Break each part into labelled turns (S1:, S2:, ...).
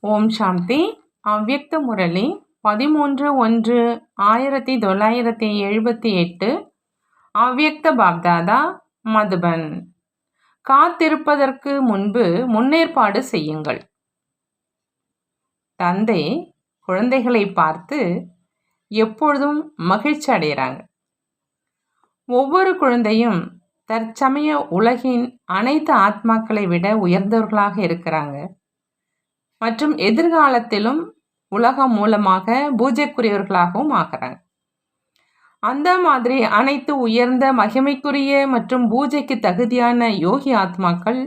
S1: ஓம் சாந்தி. அவ்வக்த முரளி பதிமூன்று ஒன்று ஆயிரத்தி தொள்ளாயிரத்தி எழுபத்தி எட்டு. அவ்வக்த பாப்தாதா மதுபன். காத்திருப்பதற்கு முன்பு முன்னேற்பாடு செய்யுங்கள். தந்தை குழந்தைகளை பார்த்து எப்பொழுதும் மகிழ்ச்சி அடைகிறாங்க. ஒவ்வொரு குழந்தையும் தற்சமய உலகின் அனைத்து ஆத்மாக்களை விட உயர்ந்தவர்களாக இருக்கிறாங்க. மற்றும் எதிர்காலத்திலும் உலகம் மூலமாக பூஜைக்குரியவர்களாகவும் ஆகிறாங்க அந்த மாதிரி அனைத்து உயர்ந்த மகிமைக்குரிய மற்றும் பூஜைக்கு தகுதியான யோகி ஆத்மாக்கள்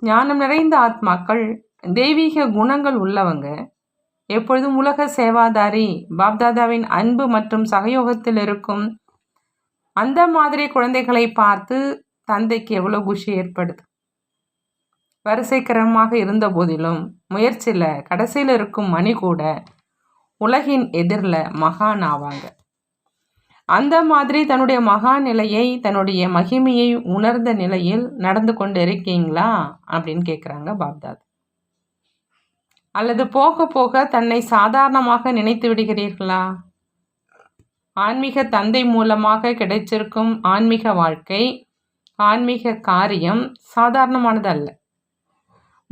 S1: ஞானம் நிறைந்த ஆத்மாக்கள் தெய்வீக குணங்கள் உள்ளவங்க எப்பொழுதும் உலக சேவாதாரி பாப்தாதாவின் அன்பு மற்றும் சகயோகத்தில் இருக்கும் அந்த மாதிரி குழந்தைகளை பார்த்து தந்தைக்கு எவ்வளோ குஷி ஏற்படுது. வரிசைக்கரமாக இருந்த போதிலும் முயற்சியில் கடைசியில் இருக்கும் மணி கூட உலகின் எதிரில் மகான் ஆவாங்க. அந்த மாதிரி தன்னுடைய மகா நிலையை தன்னுடைய மகிமையை உணர்ந்த நிலையில் நடந்து கொண்டு இருக்கீங்களா? அப்படின்னு கேட்குறாங்க பாப்தாத். அல்லது போக போக தன்னை சாதாரணமாக நினைத்து விடுகிறீர்களா? ஆன்மீக தந்தை மூலமாக கிடைச்சிருக்கும் ஆன்மீக வாழ்க்கை ஆன்மீக காரியம் சாதாரணமானது அல்ல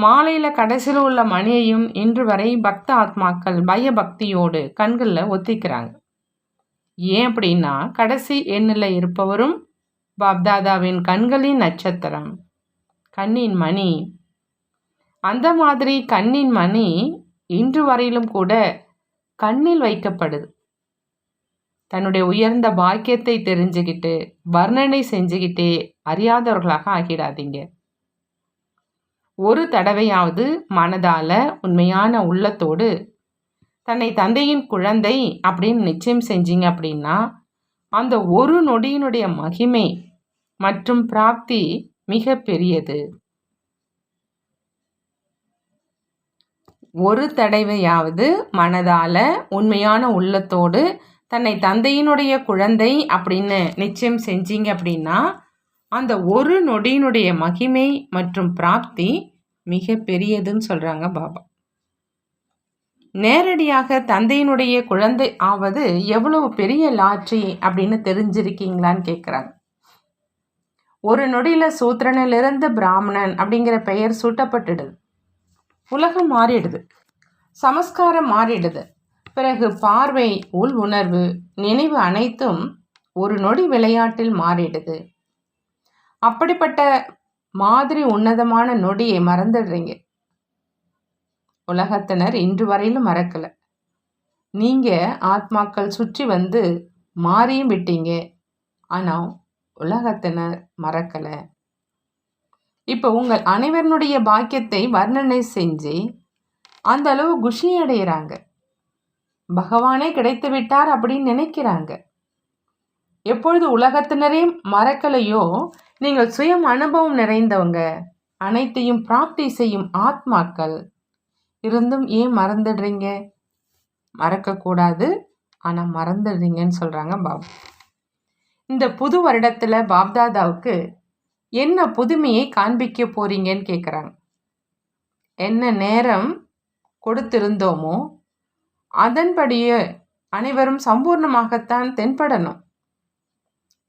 S1: மாலையில் கடைசியில் உள்ள மணியையும் இன்று வரை பக்த ஆத்மாக்கள் பயபக்தியோடு கண்களில் ஒத்திக்கிறாங்க. ஏன் அப்படின்னா கடைசி எண்ணில் இருப்பவரும் பாப்தாதாவின் கண்களின் நட்சத்திரம் கண்ணின் மணி. அந்த மாதிரி கண்ணின் மணி இன்று வரையிலும் கூட கண்ணில் வைக்கப்படுது. தன்னுடைய உயர்ந்த பாக்கியத்தை தெரிஞ்சுக்கிட்டு வர்ணனை செஞ்சுக்கிட்டே அறியாதவர்களாக ஆகிடாதீங்க. ஒரு தடவையாவது மனதால் உண்மையான உள்ளத்தோடு தன்னை தந்தையின் குழந்தை அப்படின்னு நிச்சயம் செஞ்சீங்க அப்படின்னா அந்த ஒரு நொடியினுடைய மகிமை மற்றும் பிராப்தி மிக பெரியது. ஒரு தடவையாவது மனதால் உண்மையான உள்ளத்தோடு தன்னை தந்தையினுடைய குழந்தை அப்படின்னு நிச்சயம் செஞ்சீங்க அப்படின்னா அந்த ஒரு நொடியினுடைய மகிமை மற்றும் பிராப்தி மிக பெரியதுன்னு சொல்கிறாங்க பாபா. நேரடியாக தந்தையினுடைய குழந்தை ஆவது எவ்வளவு பெரிய லாட்சி அப்படின்னு தெரிஞ்சிருக்கீங்களான்னு கேட்குறாங்க ஒரு நொடியில் சூத்திரனிலிருந்து பிராமணன் அப்படிங்கிற பெயர் சூட்டப்பட்டுடுது. உலகம் மாறிடுது. சமஸ்காரம் மாறிடுது. பிறகு பார்வை உள் உணர்வு நினைவு அனைத்தும் ஒரு நொடி விளையாட்டில் மாறிடுது. அப்படிப்பட்ட மாதிரி உன்னதமான நொடியை மறந்துடுறீங்க. உலகத்தினர் இன்று வரையிலும் மறக்கலை. நீங்க ஆத்மாக்கள் சுற்றி வந்து மாறியும் விட்டீங்க. ஆனால் உலகத்தினர் மறக்கலை. இப்போ உங்கள் அனைவருடைய பாக்கியத்தை வர்ணனை செஞ்சு அந்த அளவு குஷி அடைகிறாங்க பகவானே கிடைத்து விட்டார் அப்படின்னு நினைக்கிறாங்க. எப்பொழுது உலகத்தினரே மறக்கலையோ நீங்கள் சுயம் அனுபவம் நிறைந்தவங்க. அனைத்தையும் பிராப்தி செய்யும் ஆத்மாக்கள். இருந்தும் ஏன் மறந்துடுறீங்க? மறக்கக்கூடாது. ஆனால் மறந்துடுறீங்கன்னு சொல்கிறாங்க பாப். இந்த புது வருடத்தில் பாப்தாதாவுக்கு என்ன புதுமையை காண்பிக்க போறீங்கன்னு கேட்குறாங்க என்ன நேரம் கொடுத்திருந்தோமோ அதன்படியே அனைவரும் சம்பூர்ணமாகத்தான் தென்படணும்.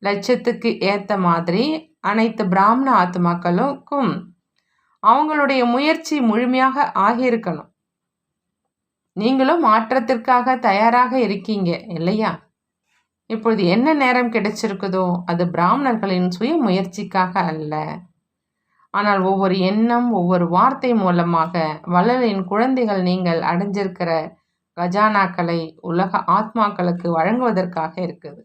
S1: லட்சத்துக்கு ஏற்ற மாதிரி அனைத்து பிராமண ஆத்மாக்களுக்கும் அவங்களுடைய முயற்சி முழுமையாக ஆகியிருக்கணும். நீங்களும் மாற்றத்திற்காக தயாராக இருக்கீங்க இல்லையா? இப்பொழுது என்ன நேரம் கிடைச்சிருக்குதோ அது பிராமணர்களின் சுய முயற்சிக்காக அல்ல. ஆனால் ஒவ்வொரு எண்ணம் ஒவ்வொரு வார்த்தை மூலமாக வளரின் குழந்தைகள் நீங்கள் அடைஞ்சிருக்கிற கஜானாக்களை உலக ஆத்மாக்களுக்கு வழங்குவதற்காக இருக்குது.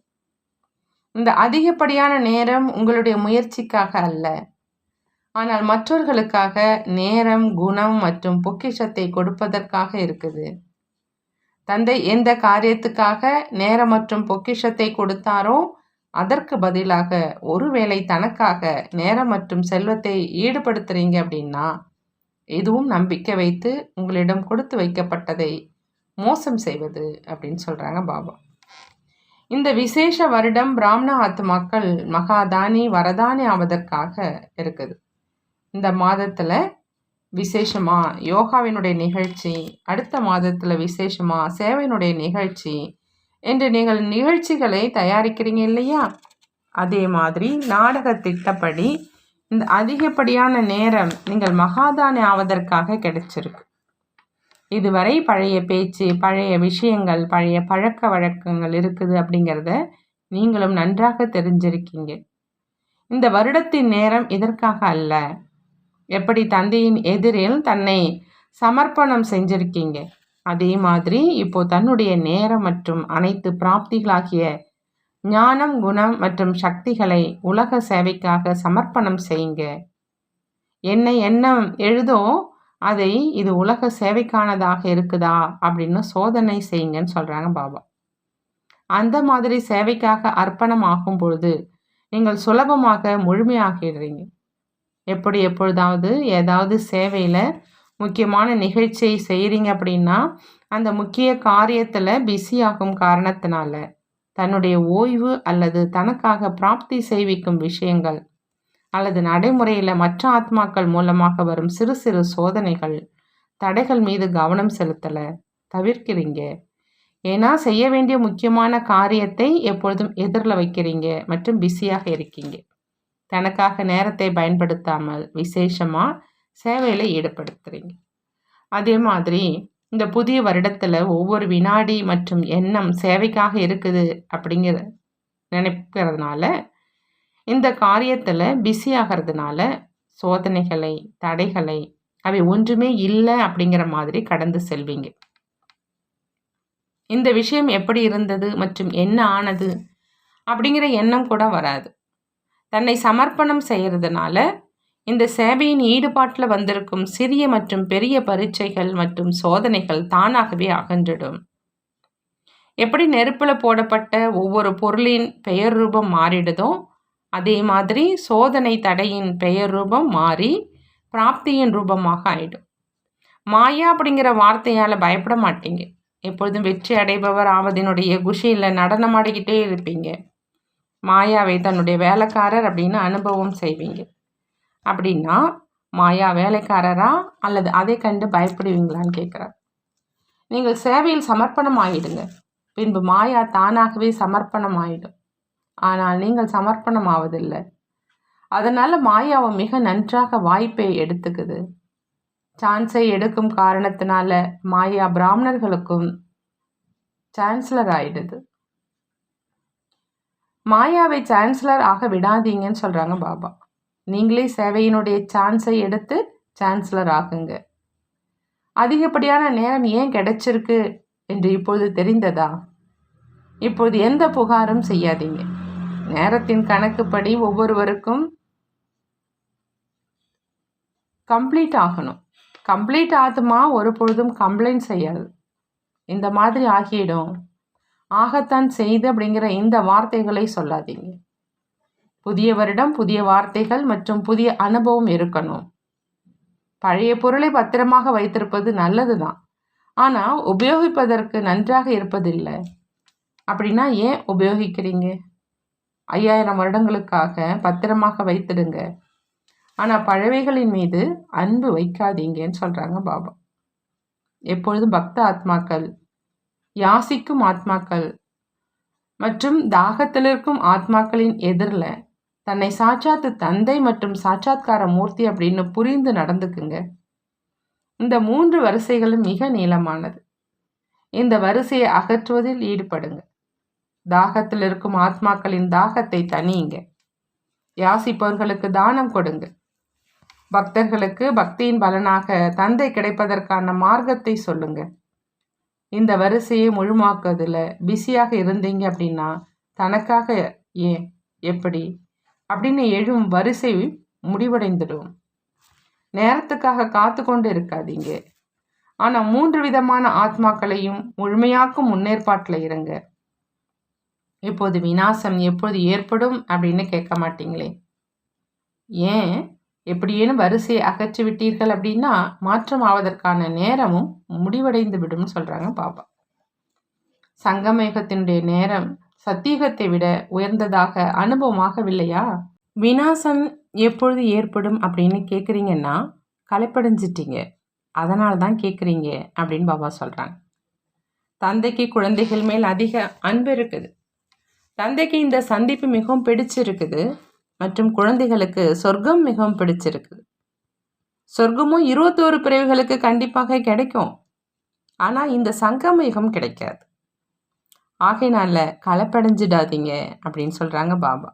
S1: இந்த அதிகப்படியான நேரம் உங்களுடைய முயற்சிக்காக அல்ல. ஆனால் மற்றவர்களுக்காக நேரம் குணம் மற்றும் பொக்கிஷத்தை கொடுப்பதற்காக இருக்குது. தந்தை எந்த காரியத்துக்காக நேரம் மற்றும் பொக்கிஷத்தை கொடுத்தாரோ அதற்கு பதிலாக ஒருவேளை தனக்காக நேரம் மற்றும் செல்வத்தை ஈடுபடுத்துறீங்க அப்படின்னா எதுவும் நம்பிக்கை வைத்து உங்களிடம் கொடுத்து வைக்கப்பட்டதை மோசம் செய்வது அப்படின்னு சொல்கிறாங்க பாபா. இந்த விசேஷ வருடம் பிராமண ஆத்மாக்கள் மகாதானி வரதானி ஆவதற்காக இருக்குது. இந்த மாதத்தில் விசேஷமாக யோகாவினுடைய நிகழ்ச்சி அடுத்த மாதத்தில் விசேஷமாக சேவையினுடைய நிகழ்ச்சி என்று நீங்கள் நிகழ்ச்சிகளை தயாரிக்கிறீங்க இல்லையா? அதே மாதிரி நாடக திட்டப்படி இந்த அதிகப்படியான நேரம் நீங்கள் மகாதானி ஆவதற்காக கிடைச்சிருக்கு. இதுவரை பழைய பேச்சு பழைய விஷயங்கள் பழைய பழக்க வழக்கங்கள் இருக்குது அப்படிங்கிறத நீங்களும் நன்றாக தெரிஞ்சிருக்கீங்க. இந்த வருடத்தின் நேரம் இதற்காக அல்ல. எப்படி தந்தையின் எதிரில் தன்னை சமர்ப்பணம் செஞ்சிருக்கீங்க? அதே மாதிரி இப்போ தன்னுடைய நேரம் மற்றும் அனைத்து பிராப்திகளாகிய ஞானம் குணம் மற்றும் சக்திகளை உலக சேவைக்காக சமர்ப்பணம் செய்யுங்க. என்ன எண்ணம் எழுதோ அதை இது உலக சேவைக்கானதாக இருக்குதா அப்படின்னு சோதனை செய்யுங்கன்னு சொல்கிறாங்க பாபா. அந்த மாதிரி சேவைக்காக அர்ப்பணம் ஆகும் பொழுது நீங்கள் சுலபமாக முழுமையாகிடுறீங்க. எப்படி எப்பொழுதாவது ஏதாவது சேவையில் முக்கியமான நிகழ்ச்சியை செய்கிறீங்க அப்படின்னா அந்த முக்கிய காரியத்தில் பிஸி ஆகும் காரணத்தினால தன்னுடைய ஓய்வு அல்லது தனக்காக பிராப்தி செய்விக்கும் விஷயங்கள் அல்லது நடைமுறையில் மற்ற ஆத்மாக்கள் மூலமாக வரும் சிறு சிறு சோதனைகள் தடைகள் மீது கவனம் செலுத்தலை தவிர்க்கிறீங்க. ஏன்னா செய்ய வேண்டிய முக்கியமான காரியத்தை எப்பொழுதும் எதிரில் வைக்கிறீங்க மற்றும் பிஸியாக இருக்கீங்க. தனக்காக நேரத்தை பயன்படுத்தாமல் விசேஷமாக சேவையில் ஈடுபடுத்துகிறீங்க அதே மாதிரி இந்த புதிய வருடத்தில் ஒவ்வொரு வினாடி மற்றும் எண்ணம் சேவைக்காக இருக்குது அப்படிங்கிற நினைக்கிறதுனால இந்த காரியத்தில் பிஸி ஆகிறதுனால சோதனைகளை தடைகளை அவை ஒன்றுமே இல்லை அப்படிங்கிற மாதிரி கடந்து செல்வீங்க. இந்த விஷயம் எப்படி இருந்தது மற்றும் என்ன ஆனது அப்படிங்கிற எண்ணம் கூட வராது. தன்னை சமர்ப்பணம் செய்கிறதுனால இந்த சேவையின் ஈடுபாட்டில் வந்திருக்கும் சிறிய மற்றும் பெரிய பரீட்சைகள் மற்றும் சோதனைகள் தானாகவே அகன்றிடும். எப்படி நெருப்பில் போடப்பட்ட ஒவ்வொரு பொருளின் பெயர் ரூபம் மாறிடுதோ அதே மாதிரி சோதனை தடையின் பெயர் ரூபம் மாறி பிராப்தியின் ரூபமாக ஆயிடும். மாயா அப்படிங்கிற வார்த்தையால் பயப்பட மாட்டீங்க. எப்பொழுதும் வெற்றி அடைபவர் ஆவதினுடைய குஷியில் நடனமாடிக்கிட்டே இருப்பீங்க. மாயாவை தன்னுடைய வேலைக்காரர் அப்படின்னு அனுபவம் செய்வீங்க. அப்படின்னா மாயா வேலைக்காரரா அல்லது அதை கண்டு பயப்படுவீங்களான்னு கேட்குறார் நீங்கள் சேவையில் சமர்ப்பணம் ஆகிடுங்க பின்பு மாயா தானாகவே சமர்ப்பணம் ஆகிடும் ஆனால் நீங்கள் சமர்ப்பணம் ஆவதில்லை அதனால் மாயாவை மிக நன்றாக வாய்ப்பை எடுத்துக்குது. சான்ஸை எடுக்கும் காரணத்தினால மாயா பிராமணர்களுக்கும் சான்சலர் ஆயிடுது. மாயாவை சான்சலர் ஆக விடாதீங்கன்னு சொல்கிறாங்க பாபா. நீங்களே சேவையினுடைய சான்ஸை எடுத்து சான்சலர் ஆகுங்க அதிகப்படியான நேரம் ஏன் கிடைச்சிருக்கு என்று இப்பொழுது தெரிந்ததா? இப்போது எந்த புகாரும் செய்யாதீங்க. நேரத்தின் கணக்குப்படி ஒவ்வொருவருக்கும் கம்ப்ளீட் ஆகணும். கம்ப்ளீட் ஆகுமா? ஒரு பொழுதும் கம்ப்ளைண்ட் செய்யாது. இந்த மாதிரி ஆகிடும். ஆகத்தான் செய்து அப்படிங்கிற இந்த வார்த்தைகளை சொல்லாதீங்க. புதிய வருடம் புதிய வார்த்தைகள் மற்றும் புதிய அனுபவம் இருக்கணும். பழைய பொருளை பத்திரமாக வைத்திருப்பது நல்லது தான் ஆனால் உபயோகிப்பதற்கு நன்றாக இருப்பதில்லை. அப்படின்னா ஏன் உபயோகிக்கிறீங்க? ஐயாயிரம் வருடங்களுக்காக பத்திரமாக வைத்திடுங்க. ஆனால் பழவைகளின் மீது அன்பு வைக்காதீங்கன்னு சொல்கிறாங்க பாபா. எப்பொழுதும் பக்த ஆத்மாக்கள் யாசிக்கும் ஆத்மாக்கள் மற்றும் தாகத்தில் இருக்கும் ஆத்மாக்களின் எதிரில் தன்னை சாட்சாத்து தந்தை மற்றும் சாட்சாத்கார மூர்த்தி அப்படின்னு புரிந்து நடந்துக்குங்க. இந்த மூன்று வரிசைகளும் மிக நீளமானது. இந்த வரிசையை அகற்றுவதில் ஈடுபடுங்க. தாகத்தில் இருக்கும் ஆத்மாக்களின் தாகத்தை தனியுங்க யாசிப்பவர்களுக்கு தானம் கொடுங்க. பக்தர்களுக்கு பக்தியின் பலனாக தந்தை கிடைப்பதற்கான மார்க்கத்தை சொல்லுங்க. இந்த வரிசையை முழுமாக்குவதில் பிஸியாக இருந்தீங்க அப்படின்னா தனக்காக ஏன் எப்படி அப்படின்னு எழும் வரிசை முடிவடைந்துடும். நேரத்துக்காக காத்து கொண்டு இருக்காதீங்க. ஆனால் மூன்று விதமான ஆத்மாக்களையும் முழுமையாக்கும் முன்னேற்பாட்டில் இருங்க. இப்போது வினாசம் எப்போது ஏற்படும் அப்படின்னு கேட்க மாட்டீங்களே? ஏன்? எப்படியேனும் வரிசையை அகற்றி விட்டீர்கள் அப்படின்னா மாற்றம் ஆவதற்கான நேரமும் முடிவடைந்து விடும்னு சொல்கிறாங்க பாபா. சங்கமேகத்தினுடைய நேரம் சத்தியகத்தை விட உயர்ந்ததாக அனுபவமாகவில்லையா? வினாசம் எப்பொழுது ஏற்படும் அப்படின்னு கேட்குறீங்கன்னா களைப்படைஞ்சிட்டீங்க. அதனால தான் கேட்குறீங்க அப்படின்னு பாபா சொல்கிறாங்க தந்தைக்கு குழந்தைகள் மேல் அதிக அன்பு இருக்குது. தந்தைக்கு இந்த சந்திப்பு மிகவும் பிடிச்சிருக்குது மற்றும் குழந்தைகளுக்கு சொர்க்கம் மிகவும் பிடிச்சிருக்குது. சொர்க்கமும் இருபத்தோரு பிறவிகளுக்கு கண்டிப்பாக கிடைக்கும். ஆனால் இந்த சங்கம் யுகம் கிடைக்காது. ஆகையினால களைப்படைஞ்சிடாதீங்க அப்படின்னு சொல்கிறாங்க பாபா.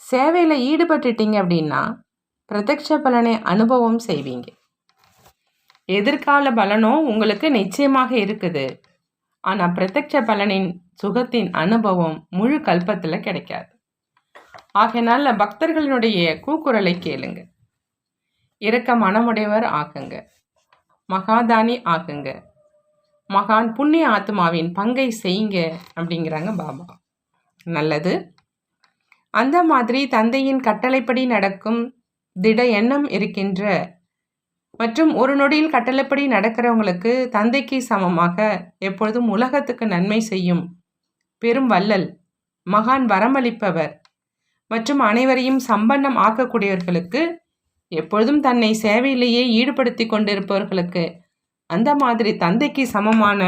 S1: சேவையில் ஈடுபட்டுட்டீங்க அப்படின்னா பிரத்யக்ஷ பலனை அனுபவம் செய்வீங்க. எதிர்கால பலனும் உங்களுக்கு நிச்சயமாக இருக்குது. ஆனால் பிரத்யட்ச பலனின் சுகத்தின் அனுபவம் முழு கல்பத்தில் கிடைக்காது. ஆகையினால பக்தர்களினுடைய கூக்குரலை கேளுங்க. இறக்க மனமுடையவர் ஆகுங்க மகாதானி ஆகுங்க மகான் புண்ணிய ஆத்மாவின் பங்கை செய்யுங்க அப்படிங்கிறாங்க பாபா. நல்லது. அந்த மாதிரி தந்தையின் கட்டளைப்படி நடக்கும் திட எண்ணம் இருக்கின்ற மற்றும் ஒரு நொடியில் கட்டளைப்படி நடக்கிறவங்களுக்கு தந்தைக்கு சமமாக எப்பொழுதும் உலகத்துக்கு நன்மை செய்யும். பெரும் வள்ளல். மகான் வரமளிப்பவர். மற்றும் அனைவரையும் சம்பன்னம் ஆக்கக்கூடியவர்களுக்கு எப்பொழுதும் தன்னை சேவையிலேயே ஈடுபடுத்தி கொண்டிருப்பவர்களுக்கு அந்த மாதிரி தந்தைக்கு சமமான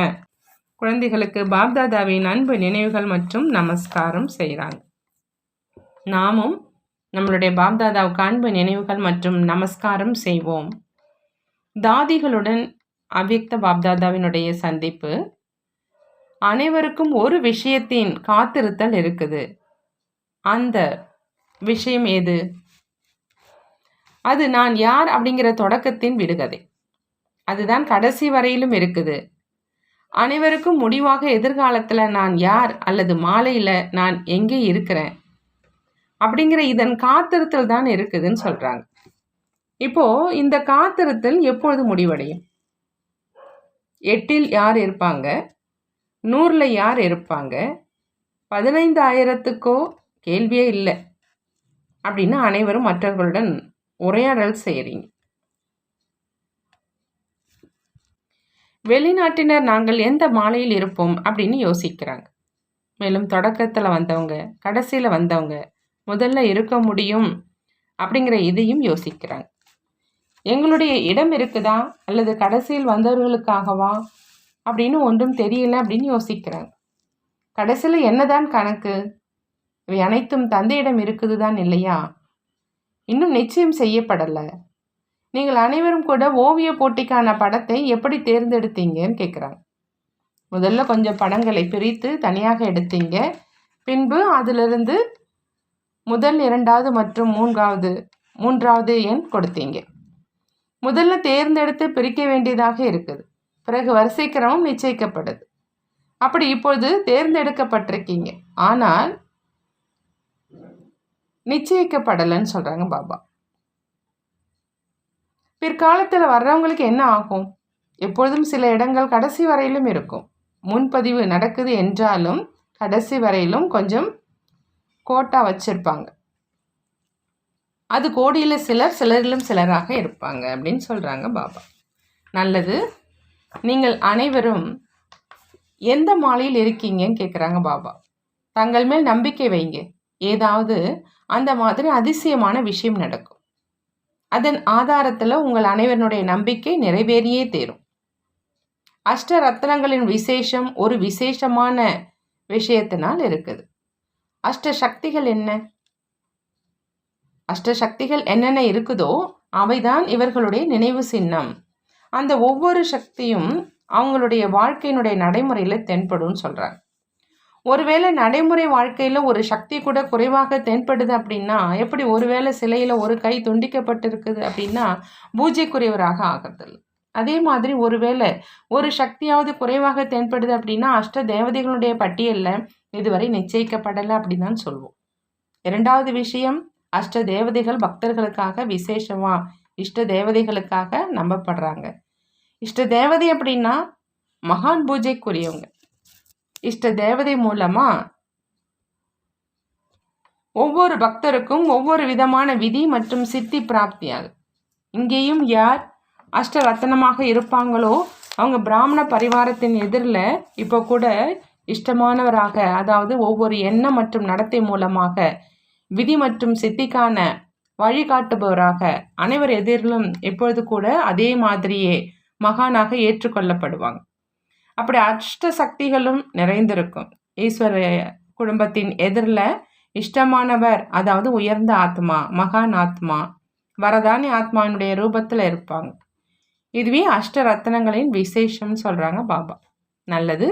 S1: குழந்தைகளுக்கு பாப்தாதாவின் அன்பு நினைவுகள் மற்றும் நமஸ்காரம் செய்கிறாங்க. நாமும் நம்மளுடைய பாப்தாதாவுக்கு அன்பு நினைவுகள் மற்றும் நமஸ்காரம் செய்வோம். தாதிகளுடன் அவ்யக்த பாப்தாதாவினுடைய சந்திப்பு அனைவருக்கும் ஒரு விஷயத்தின் காத்திருத்தல் இருக்குது. அந்த விஷயம் எது அது நான் யார் அப்படிங்கிற தொடக்கத்தின் விடுகதை. அதுதான் கடைசி வரையிலும் இருக்குது. அனைவருக்கும் முடிவாக எதிர்காலத்தில் நான் யார் அல்லது மாலையில் நான் எங்கே இருக்கிறேன் அப்படிங்கிற இதன் காத்திருத்தல் தான் இருக்குதுன்னு சொல்கிறாங்க இப்போது இந்த காத்திருத்தல் எப்பொழுது முடிவடையும்? எட்டில் யார் இருப்பாங்க? நூறில் யார் இருப்பாங்க? பதினைந்தாயிரத்துக்கோ? கேள்வியே இல்லை. அப்படின்னு அனைவரும் மற்றவர்களுடன் உரையாடல் செய்கிறீங்க வெளிநாட்டினர் நாங்கள் எந்த மாலையில் இருப்போம்? அப்படின்னு யோசிக்கிறாங்க. மேலும் தொடக்கத்தில் வந்தவங்க கடைசியில் வந்தவங்க முதல்ல இருக்க முடியும் அப்படிங்கிற இதையும் யோசிக்கிறாங்க. எங்களுடைய இடம் இருக்குதா? அல்லது கடைசியில் வந்தவர்களுக்காகவா? அப்படின்னு ஒன்றும் தெரியல அப்படின்னு யோசிக்கிறாங்க கடைசியில் என்னதான் கணக்கு? இவை அனைத்தும் தந்தையிடம் இருக்குது தான் இல்லையா? இன்னும் நிச்சயம் செய்யப்படலை. நீங்கள் அனைவரும் கூட ஓவிய போட்டிக்கான படத்தை எப்படி தேர்ந்தெடுத்தீங்கன்னு கேட்குறாங்க முதல்ல கொஞ்சம் படங்களை பிரித்து தனியாக எடுத்தீங்க. பின்பு அதிலிருந்து முதல் இரண்டாவது மற்றும் மூன்றாவது மூன்றாவது எண் கொடுத்தீங்க. முதல்ல தேர்ந்தெடுத்து பிரிக்க வேண்டியதாக இருக்குது. பிறகு வரிசைக்கிரமம் நிச்சயிக்கப்படுது. அப்படி இப்பொழுது தேர்ந்தெடுக்கப்பட்டிருக்கீங்க. ஆனால் நிச்சயிக்கப்படலைன்னு சொல்கிறாங்க பாபா. பிற்காலத்தில் வர்றவங்களுக்கு என்ன ஆகும்? எப்பொழுதும் சில இடங்கள் கடைசி வரையிலும் இருக்கும். முன்பதிவு நடக்குது என்றாலும் கடைசி வரையிலும் கொஞ்சம் கோட்டா வச்சுருப்பாங்க. அது கோடியில் சிலர் சிலரிலும் சிலராக இருப்பாங்க அப்படின்னு சொல்கிறாங்க பாபா. நல்லது. நீங்கள் அனைவரும் எந்த மாலையில் இருக்கீங்கன்னு கேட்குறாங்க பாபா. தங்கள் மேல் நம்பிக்கை வைங்க. ஏதாவது அந்த மாதிரி அதிசயமான விஷயம் நடக்கும். அதன் ஆதாரத்தில் உங்கள் அனைவருடைய நம்பிக்கை நிறைவேறியே தேரும். அஷ்ட ரத்னங்களின் விசேஷம் ஒரு விசேஷமான விஷயத்தினால் இருக்குது. அஷ்ட சக்திகள் என்ன? அஷ்ட சக்திகள் என்னென்ன இருக்குதோ அவைதான் இவர்களுடைய நினைவு சின்னம். அந்த ஒவ்வொரு சக்தியும் அவங்களுடைய வாழ்க்கையினுடைய நடைமுறையில் தென்படும்னு சொல்கிறாங்க ஒருவேளை நடைமுறை வாழ்க்கையில் ஒரு சக்தி கூட குறைவாக தென்படுது அப்படின்னா எப்படி ஒருவேளை சிலையில் ஒரு கை துண்டிக்கப்பட்டிருக்குது அப்படின்னா பூஜைக்குரியவராக ஆகிறதில்ல. அதே மாதிரி ஒருவேளை ஒரு சக்தியாவது குறைவாக தென்படுது அப்படின்னா அஷ்ட தேவதைகளுடைய பட்டியலில் இதுவரை நிச்சயிக்கப்படலை அப்படின்னு தான் சொல்வோம். இரண்டாவது விஷயம் அஷ்ட தேவதைகள் பக்தர்களுக்காக விசேஷமா? இஷ்ட தேவதைகளுக்காக நம்பப்படுறாங்க. இஷ்ட தேவதை அப்படின்னா மகான் பூஜைக்குரியவங்க. இஷ்ட தேவதை மூலமாக ஒவ்வொரு பக்தருக்கும் ஒவ்வொரு விதமான விதி மற்றும் சித்தி பிராப்தியாகும் இங்கேயும் யார் அஷ்ட ரத்தனமாக இருப்பாங்களோ அவங்க பிராமண பரிவாரத்தின் எதிரில் இப்போ கூட இஷ்டமானவராக அதாவது ஒவ்வொரு எண்ணம் மற்றும் நடத்தை மூலமாக விதி மற்றும் சித்திக்கான வழிகாட்டுபவராக அனைவர் எதிரிலும் எப்பொழுது கூட அதே மாதிரியே மகானாக ஏற்றுக்கொள்ளப்படுவாங்க. அப்படி அஷ்ட சக்திகளும் நிறைந்திருக்கும். ஈஸ்வர குடும்பத்தின் எதிரில் இஷ்டமானவர் அதாவது உயர்ந்த ஆத்மா மகான் ஆத்மா வரதானி ஆத்மாவினுடைய ரூபத்தில் இருப்பாங்க. இதுவே அஷ்ட ரத்னங்களின் விசேஷம்னு சொல்கிறாங்க பாபா. நல்லது.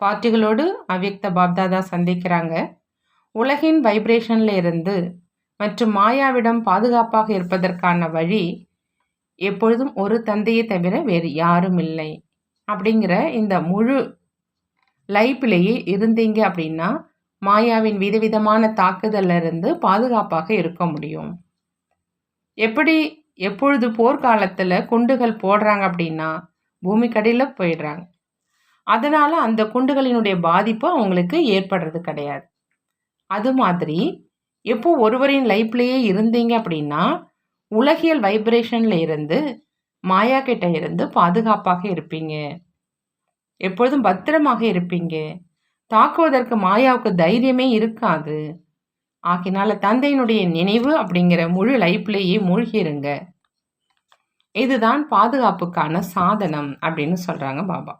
S1: பாட்டிகளோடு அவ்யக்த பாப்தாதா சந்திக்கிறாங்க. உலகின் வைப்ரேஷனில் இருந்து மற்றும் மாயாவிடம் பாதுகாப்பாக இருப்பதற்கான வழி எப்பொழுதும் ஒரு தந்தையை தவிர வேறு யாரும் இல்லை. அப்படிங்கிற இந்த முழு லைஃப்லேயே இருந்தீங்க அப்படின்னா மாயாவின் விதவிதமான தாக்குதலிருந்து பாதுகாப்பாக இருக்க முடியும். எப்படி எப்பொழுது போர்க்காலத்தில் குண்டுகள் போடுறாங்க அப்படின்னா பூமிக்கடியில் போயிடுறாங்க. அதனால் அந்த குண்டுகளினுடைய பாதிப்பு அவங்களுக்கு ஏற்படுறது கிடையாது. அது மாதிரி எப்போ ஒருவரின் லைஃப்லேயே இருந்தீங்க அப்படின்னா உலகியல் வைப்ரேஷனில் இருந்து மாயா கிட்ட இருந்து பாதுகாப்பாக இருப்பீங்க. எப்பொழுதும் பத்திரமாக இருப்பீங்க. தாக்குவதற்கு மாயாவுக்கு தைரியமே இருக்காது. ஆகினால தந்தையினுடைய நினைவு அப்படிங்கிற முழு லைஃப்லேயே மூழ்கிருங்க. இதுதான் பாதுகாப்புக்கான சாதனம் அப்படின்னு சொல்கிறாங்க பாபா.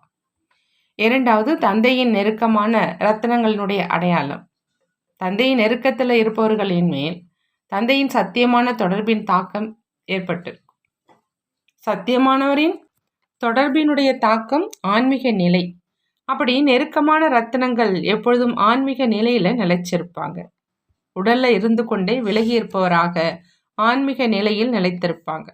S1: இரண்டாவது தந்தையின் நெருக்கமான ரத்தனங்களினுடைய அடையாளம். தந்தையின் நெருக்கத்தில் இருப்பவர்களின் மேல் தந்தையின் சத்தியமான தொடர்பின் தாக்கம் ஏற்பட்டு சத்தியமானவரின் தொடர்பினுடைய தாக்கம் ஆன்மீக நிலை. அப்படி நெருக்கமான ரத்தனங்கள் எப்பொழுதும் ஆன்மீக நிலையில் நிலைச்சிருப்பாங்க உடலில் இருந்து கொண்டே விலகி இருப்பவராக ஆன்மீக நிலையில் நிலைத்திருப்பாங்க.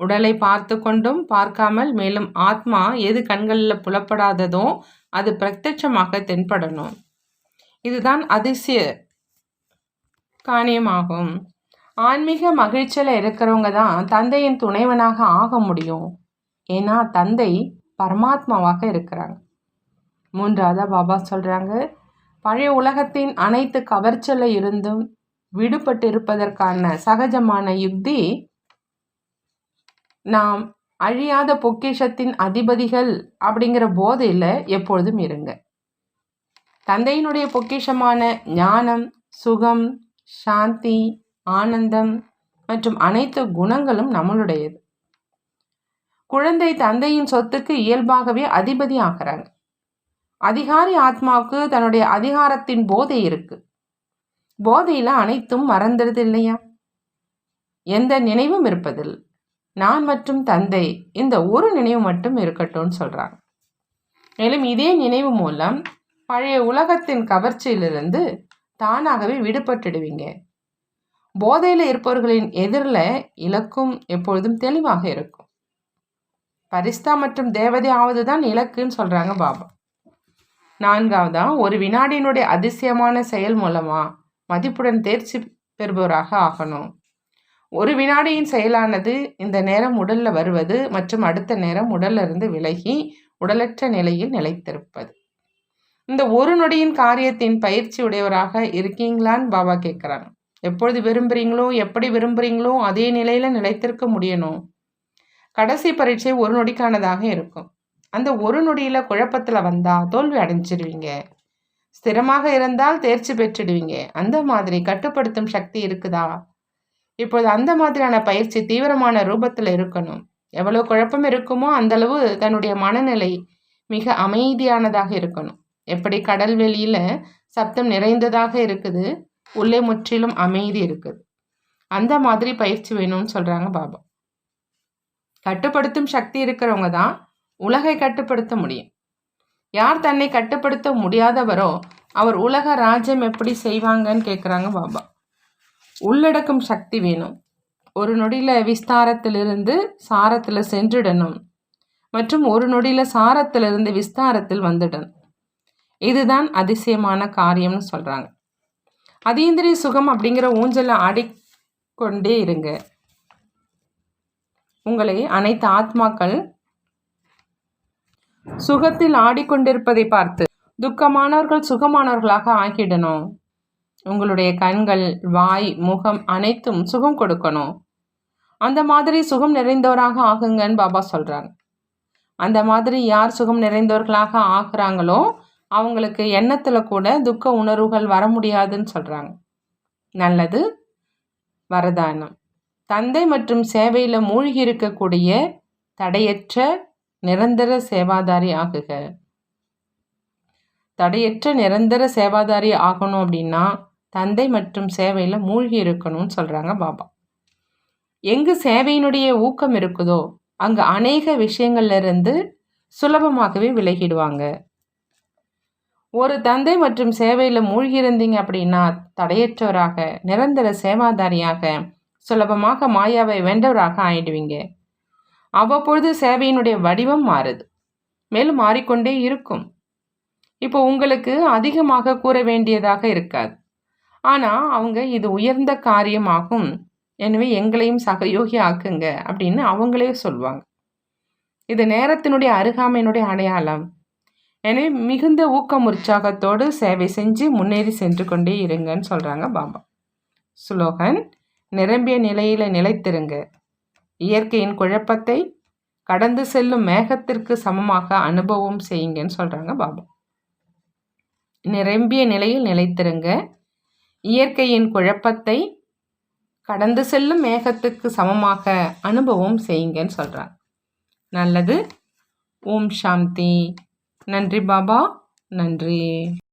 S1: உடலை பார்த்து கொண்டும் பார்க்காமல் மேலும் ஆத்மா எது கண்களில் புலப்படாததோ அது பிரத்யட்சமாக தென்படணும். இதுதான் அதிசய காணியமாகும். ஆன்மீக மகிழ்ச்சியில் இருக்கிறவங்க தான் தந்தையின் துணைவனாக ஆக முடியும். ஏன்னா தந்தை பரமாத்மாவாக இருக்கிறாங்க. மூன்றாவதாக பாபா சொல்கிறாங்க பழைய உலகத்தின் அனைத்து கவர்ச்சல இருந்தும் விடுபட்டிருப்பதற்கான சகஜமான யுக்தி நாம் அழியாத பொக்கிஷத்தின் அதிபதிகள் அப்படிங்கிற போதையில் எப்பொழுதும் இருங்க. தந்தையினுடைய பொக்கிஷமான ஞானம் சுகம் சாந்தி ஆனந்தம் மற்றும் அனைத்து குணங்களும் நம்மளுடையது. குழந்தை தந்தையின் சொத்துக்கு இயல்பாகவே அதிபதி ஆகிறாங்க. அதிகாரி ஆத்மாவுக்கு தன்னுடைய அதிகாரத்தின் போதை இருக்கு. போதையில் அனைத்தும் மறந்துடுது இல்லையா? எந்த நினைவும் இருப்பதில் நான் மற்றும் தந்தை இந்த ஒரு நினைவு மட்டும் இருக்கட்டும்னு சொல்கிறாங்க மேலும் இதே நினைவு மூலம் பழைய உலகத்தின் கவர்ச்சியிலிருந்து தானாகவே விடுபட்டுடுவீங்க. போதையில் இருப்பவர்களின் எதிரில் இலக்கும் எப்பொழுதும் தெளிவாக இருக்கும். பரிஸ்தா மற்றும் தேவதை ஆவது தான் இலக்குன்னு சொல்கிறாங்க பாபா. நான்காவதா ஒரு வினாடியினுடைய அதிசயமான செயல் மூலமாக மதிப்புடன் தேர்ச்சி பெறுபவராக ஆகணும். ஒரு வினாடியின் செயலானது இந்த நேரம் உடலில் வருவது மற்றும் அடுத்த நேரம் உடலிருந்து விலகி உடலற்ற நிலையில் நிலைத்திருப்பது. இந்த ஒரு நொடியின் காரியத்தின் பயிற்சி உடையவராக இருக்கீங்களான்னு பாபா கேட்குறாங்க எப்பொழுது விரும்புகிறீங்களோ எப்படி விரும்புகிறீங்களோ அதே நிலையில் நிலைத்திருக்க முடியணும். கடைசி பரீட்சை ஒரு நொடிக்கானதாக இருக்கும். அந்த ஒரு நொடியில் குழப்பத்தில் வந்தால் தோல்வி அடைஞ்சிடுவீங்க ஸ்திரமாக இருந்தால் தேர்ச்சி பெற்றுடுவீங்க. அந்த மாதிரி கட்டுப்படுத்தும் சக்தி இருக்குதா? இப்போது அந்த மாதிரியான பயிற்சி தீவிரமான ரூபத்தில் இருக்கணும். எவ்வளோ குழப்பம் இருக்குமோ அந்தளவு தன்னுடைய மனநிலை மிக அமைதியானதாக இருக்கணும். எப்படி கடல் வெளியில் சப்தம் நிறைந்ததாக இருக்குது உள்ளே முற்றிலும் அமைதி இருக்குது. அந்த மாதிரி பயிற்சி வேணும்னு சொல்கிறாங்க பாபா. கட்டுப்படுத்தும் சக்தி இருக்கிறவங்க தான் உலகை கட்டுப்படுத்த முடியும். யார் தன்னை கட்டுப்படுத்த முடியாதவரோ அவர் உலக ராஜ்யம் எப்படி செய்வாங்கன்னு கேட்குறாங்க பாபா. உள்ளடக்கும் சக்தி வேணும். ஒரு நொடியில் விஸ்தாரத்திலிருந்து சாரத்தில் சென்றுடணும். மற்றும் ஒரு நொடியில் சாரத்திலிருந்து விஸ்தாரத்தில் வந்துடணும். இதுதான் அதிசயமான காரியம்னு சொல்கிறாங்க அதீந்திரிய சுகம் அப்படிங்கிற ஊஞ்சலை ஆடிக்கொண்டே இருங்க. உங்களை அனைத்து ஆத்மாக்கள் சுகத்தில் ஆடிக்கொண்டிருப்பதை பார்த்து துக்கமானவர்கள் சுகமானவர்களாக ஆகிடணும். உங்களுடைய கண்கள் வாய் முகம் அனைத்தும் சுகம் கொடுக்கணும். அந்த மாதிரி சுகம் நிறைந்தவராக ஆகுங்கன்னு பாபா சொல்கிறாங்க அந்த மாதிரி யார் சுகம் நிறைந்தவர்களாக ஆகிறாங்களோ அவங்களுக்கு எண்ணத்தில் கூட துக்க உணர்வுகள் வர முடியாதுன்னு சொல்கிறாங்க நல்லது வரதானம். தந்தை மற்றும் சேவையில் மூழ்கி இருக்கக்கூடிய தடையற்ற நிரந்தர சேவாதாரி ஆகுக. தடையற்ற நிரந்தர சேவாதாரி ஆகணும் அப்படின்னா தந்தை மற்றும் சேவையில் மூழ்கி இருக்கணும்னு சொல்கிறாங்க பாபா. எங்கு சேவையினுடைய ஊக்கம் இருக்குதோ அங்கே அநேக விஷயங்கள்லேருந்து சுலபமாகவே விலகிடுவாங்க. ஒரு தந்தை மற்றும் சேவையில் மூழ்கி இருந்தீங்க அப்படின்னா தடையற்றவராக நிரந்தர சேவாதாரியாக சுலபமாக மாயாவை வென்றவராக ஆயிடுவீங்க. அவ்வப்பொழுது சேவையினுடைய வடிவம் மாறுது. மேலும் மாறிக்கொண்டே இருக்கும். இப்போ உங்களுக்கு அதிகமாக கூற வேண்டியதாக இருக்காது. ஆனால் அவங்க இது உயர்ந்த காரியமாகும் எனவே எங்களையும் சகயோகி ஆக்குங்க அப்படின்னு அவங்களே சொல்லுவாங்க இது நேரத்தினுடைய அருகாமையினுடைய அடையாளம். எனவே மிகுந்த ஊக்கம் உற்சாகத்தோடு சேவை செஞ்சு முன்னேறி சென்று கொண்டே இருங்கன்னு சொல்கிறாங்க பாபா. சுலோகன் நிரம்பிய நிலையில் நிலைத்திருங்க. இயற்கையின் குழப்பத்தை கடந்து செல்லும் மேகத்திற்கு சமமாக அனுபவம் செய்யுங்கன்னு சொல்கிறாங்க பாபா. நிரம்பிய நிலையில் நிலைத்திருங்க. இயற்கையின் குழப்பத்தை கடந்து செல்லும் மேகத்துக்கு சமமாக அனுபவம் செய்யுங்கன்னு சொல்கிறாங்க நல்லது. ஓம் சாந்தி. நன்றி பாபா. நன்றி.